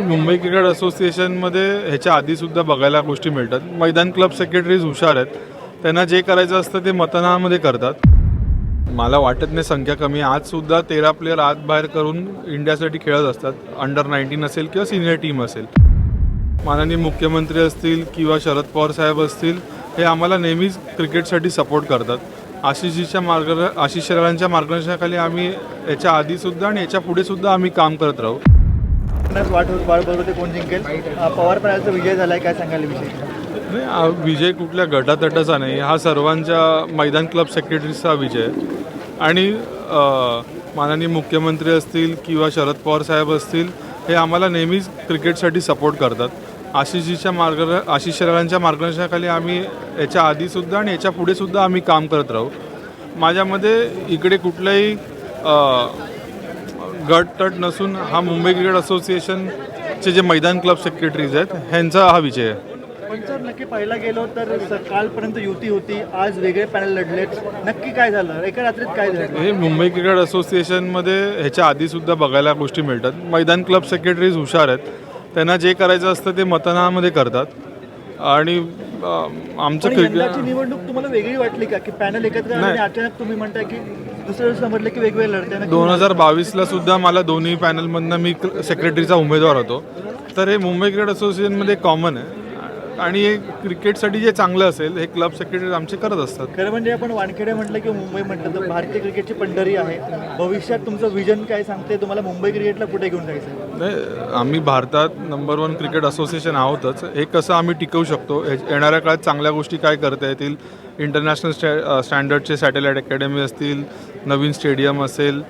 Mumbai cricket असोसिएशनमध्ये ह्याच्या आधीसुद्धा बघायला गोष्टी मिळतात. मैदान क्लब सेक्रेटरीज हुशार आहेत. त्यांना जे करायचं असतं ते मतदानामध्ये करतात. मला वाटत नाही संख्या कमी आज आजसुद्धा तेरा प्लेअर आत बाहेर करून इंडियासाठी खेळत असतात. अंडर नाईन्टीन असेल किंवा सिनियर टीम असेल. माननीय मुख्यमंत्री असतील किंवा शरद पवार साहेब असतील हे आम्हाला नेहमीच क्रिकेटसाठी सपोर्ट करतात. आशिषजीच्या मार्ग आशिष शरांच्या मार्गदर्शनाखाली आम्ही याच्या आधीसुद्धा आणि याच्या पुढेसुद्धा आम्ही काम करत राहू. कोण जिंकेल. पवार पॅनलचा विजय झालाय काय सांगाल विषय? नाही हा विजय कुठल्या गटातटाचा नाही हा सर्वांच्या मैदान क्लब सेक्रेटरीचा विजय. आणि अ, माननीय मुख्यमंत्री असतील किंवा शरद पवार साहेब असतील हे आम्हाला नेहमीच क्रिकेटसाठी सपोर्ट करतात. आशिषजीच्या मार्ग आशिष शेलारांच्या मार्गदर्शनाखाली आम्ही याच्या आधीसुद्धा आणि याच्या पुढेसुद्धा आम्ही काम करत राहू. माझ्यामध्ये इकडे कुठलाही अ, गट तट नसून हा मुंबई क्रिकेट असोसिएशनचे जे मैदान क्लब सेक्रेटरीज आहेत ह्यांचा हा विजय आहे. पण जर नक्की पाहायला गेलो तर स- कालपर्यंत युती होती आज वेगळे पॅनल लढलेत. नक्की काय झालं? एका रात्रीत काय झालं? हे मुंबई क्रिकेट असोसिएशनमध्ये ह्याच्या आधीसुद्धा बघायला गोष्टी मिळतात. मैदान क्लब सेक्रेटरीज हुशार आहेत. त्यांना जे करायचं असतं ते मतदानामध्ये करतात. आणि आमचं पण क्रिकेट यंदाची निवडणूक तुम्हाला वेगळी वाटली का? की पॅनल एकत्र आले आणि अचानक तुम्ही म्हणताय की दुसऱ्या दिवशी समजलं की वेगवेगळे लढते नक्की दोन हजार बावीसला सुद्धा मला दोन्ही पॅनलमधनं मी सेक्रेटरीचा उमेदवार होतो. तर हे मुंबई क्रिकेट असोसिएशनमध्ये कॉमन आहे. आणि क्रिकेटसाठी जे चांगलं असेल हे क्लब सेक्रेटरी आमचे करत असतात. खरं म्हणजे आपण वानखेडे म्हटलं की मुंबई म्हटलं तर भारतीय क्रिकेटची पंढरी आहे. भविष्यात तुमचं विजन काय सांगते? तुम्हाला मुंबई क्रिकेटला कुठे घेऊन जायचं नाही आम्ही भारतात नंबर वन क्रिकेट असोसिएशन आहोतच. हे कसं आम्ही टिकवू शकतो? येणाऱ्या काळात चांगल्या गोष्टी काय करता येतील? इंटरनॅशनल स्टॅ स्टँडर्डचे सॅटेलाईट अकॅडमी असतील नवीन स्टेडियम असेल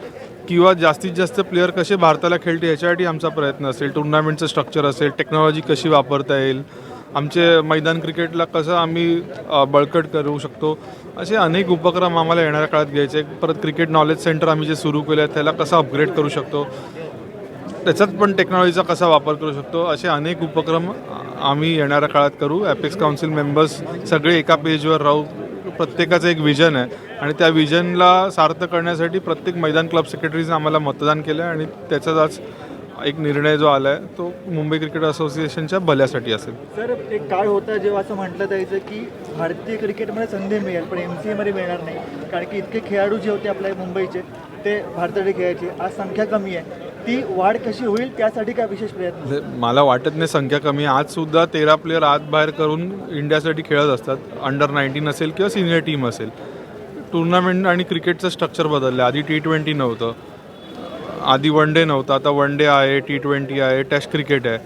किंवा जास्तीत जास्त प्लेअर कसे भारताला खेळते याच्यासाठी आमचा प्रयत्न असेल. टुर्नामेंटचं स्ट्रक्चर असेल टेक्नॉलॉजी कशी वापरता येईल आमचे मैदान क्रिकेटला कसं आम्ही बळकट करू शकतो असे अनेक उपक्रम आम्हाला येणाऱ्या काळात घ्यायचे आहेत. परत क्रिकेट नॉलेज सेंटर आम्ही जे सुरू केलं आहे त्याला कसं अपग्रेड करू शकतो त्याच्यात पण टेक्नॉलॉजीचा कसा वापर करू शकतो असे अनेक उपक्रम आम्ही येणाऱ्या काळात करू ॲपेक्स काउन्सिल मेंबर्स सगळे एका पेजवर राहू प्रत्येकाचं एक विजन आहे आणि त्या विजनला सार्थ करण्यासाठी प्रत्येक मैदान क्लब सेक्रेटरीजनं आम्हाला मतदान केलं आहे आणि त्याचाच आज एक निर्णय जो आला आहे तो मुंबई क्रिकेट असोसिएशनच्या भल्यासाठी असेल. सर एक काळ होता जेव्हा असं म्हटलं जायचं की भारतीय क्रिकेटमध्ये संधी मिळेल पण एम सी एमध्ये मिळणार नाही. कारण की इतके खेळाडू जे होते आपल्या मुंबईचे ते भारताकडे खेळायचे. आज संख्या कमी आहे. ती वाढ कशी होईल त्यासाठी काय विशेष प्रयत्न? म्हणजे मला वाटत नाही संख्या कमी आहे. आजसुद्धा तेरा प्लेअर आत बाहेर करून इंडियासाठी खेळत असतात. अंडर नाईन्टीन असेल किंवा सिनियर टीम असेल. टुर्नामेंट आणि क्रिकेटचं स्ट्रक्चर बदललं. आधी टी ट्वेंटी नव्हतं. आधी वन डे नव्हतं आता वन डे आहे टी ट्वेंटी आहे टेस्ट क्रिकेट आहे.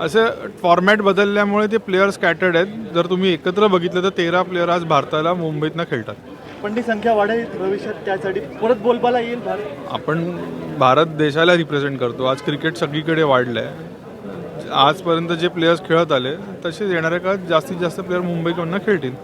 असं फॉर्मॅट बदलल्यामुळे ते प्लेयर स्कॅटर्ड आहेत. जर तुम्ही एकत्र बघितलं तर तेरा प्लेअर आज भारताला मुंबईतनं खेळतात. पण ती संख्या वाढेल भविष्यात त्यासाठी. परत बोलबाला येईल भारत? आपण भारत देशाला रिप्रेझेंट करतो. आज क्रिकेट सगळीकडे वाढलं आहे आजपर्यंत जे प्लेयर्स खेळत आले तसेच येणाऱ्या काळात जास्तीत जास्त प्लेअर मुंबईकडनं खेळतील.